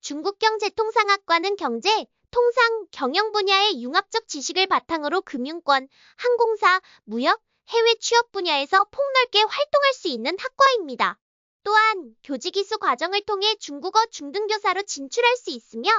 중국경제통상학과는 경제, 통상, 경영 분야의 융합적 지식을 바탕으로 금융권, 항공사, 무역, 해외 취업 분야에서 폭넓게 활동할 수 있는 학과입니다. 또한 교직 이수 과정을 통해 중국어 중등교사로 진출할 수 있으며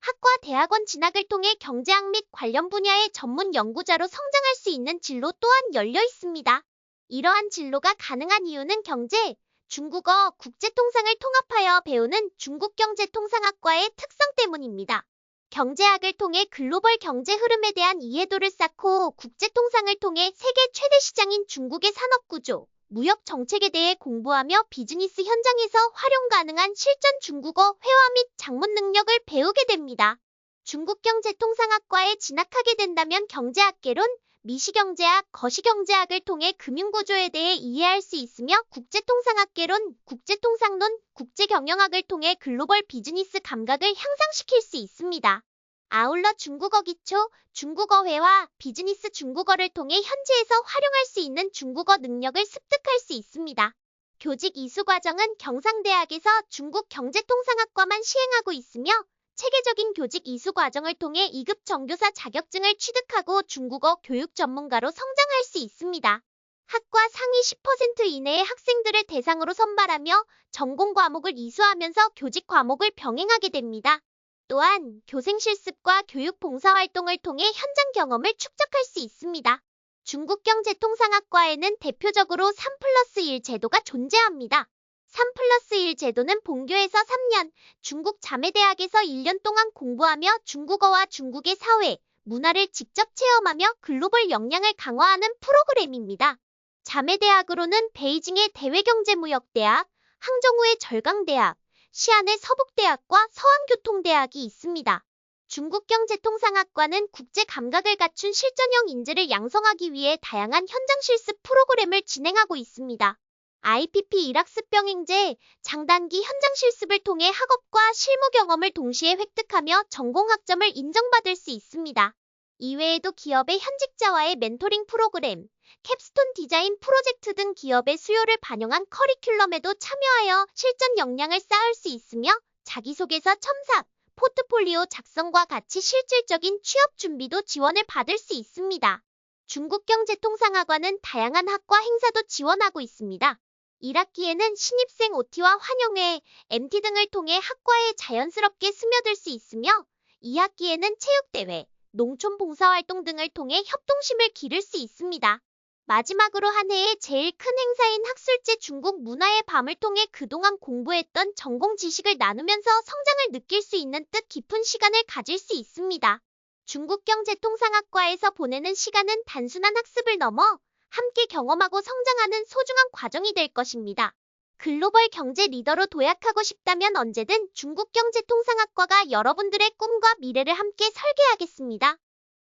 학과 대학원 진학을 통해 경제학 및 관련 분야의 전문 연구자로 성장할 수 있는 진로 또한 열려 있습니다. 이러한 진로가 가능한 이유는 경제, 중국어, 국제통상을 통합하여 배우는 중국경제통상학과의 특성 때문입니다. 경제학을 통해 글로벌 경제 흐름에 대한 이해도를 쌓고 국제통상을 통해 세계 최대 시장인 중국의 산업구조, 무역 정책에 대해 공부하며 비즈니스 현장에서 활용 가능한 실전 중국어 회화 및 작문 능력을 배우게 됩니다. 중국경제통상학과에 진학하게 된다면 경제학개론, 미시경제학, 거시경제학을 통해 금융구조에 대해 이해할 수 있으며 국제통상학개론, 국제통상론, 국제경영학을 통해 글로벌 비즈니스 감각을 향상시킬 수 있습니다. 아울러 중국어 기초, 중국어 회화, 비즈니스 중국어를 통해 현지에서 활용할 수 있는 중국어 능력을 습득할 수 있습니다. 교직 이수 과정은 경상대학에서 중국 경제통상학과만 시행하고 있으며 체계적인 교직 이수 과정을 통해 2급 정교사 자격증을 취득하고 중국어 교육 전문가로 성장할 수 있습니다. 학과 상위 10% 이내의 학생들을 대상으로 선발하며 전공 과목을 이수하면서 교직 과목을 병행하게 됩니다. 또한 교생 실습과 교육 봉사 활동을 통해 현장 경험을 축적할 수 있습니다. 중국경제통상학과에는 대표적으로 3 플러스 1 제도가 존재합니다. 3 플러스 1 제도는 본교에서 3년, 중국 자매대학에서 1년 동안 공부하며 중국어와 중국의 사회, 문화를 직접 체험하며 글로벌 역량을 강화하는 프로그램입니다. 자매대학으로는 베이징의 대외경제무역대학, 항저우의 절강대학, 시안의 서북대학과 서안교통대학이 있습니다. 중국경제통상학과는 국제 감각을 갖춘 실전형 인재를 양성하기 위해 다양한 현장 실습 프로그램을 진행하고 있습니다. IPP 일학습 병 행제, 장단기 현장 실습을 통해 학업과 실무 경험을 동시에 획득하며 전공 학점을 인정받을 수 있습니다. 이외에도 기업의 현직자와의 멘토링 프로그램, 캡스톤 디자인 프로젝트 등 기업의 수요를 반영한 커리큘럼에도 참여하여 실전 역량을 쌓을 수 있으며 자기소개서 첨삭, 포트폴리오 작성과 같이 실질적인 취업 준비도 지원을 받을 수 있습니다. 중국경제통상학과는 다양한 학과 행사도 지원하고 있습니다. 1학기에는 신입생 OT와 환영회, MT 등을 통해 학과에 자연스럽게 스며들 수 있으며 2학기에는 체육대회, 농촌 봉사활동 등을 통해 협동심을 기를 수 있습니다. 마지막으로 한 해의 제일 큰 행사인 학술제 중국 문화의 밤을 통해 그동안 공부했던 전공 지식을 나누면서 성장을 느낄 수 있는 뜻 깊은 시간을 가질 수 있습니다. 중국경제통상학과에서 보내는 시간은 단순한 학습을 넘어 함께 경험하고 성장하는 소중한 과정이 될 것입니다. 글로벌 경제 리더로 도약하고 싶다면 언제든 중국경제통상학과가 여러분들의 꿈과 미래를 함께 설계하겠습니다.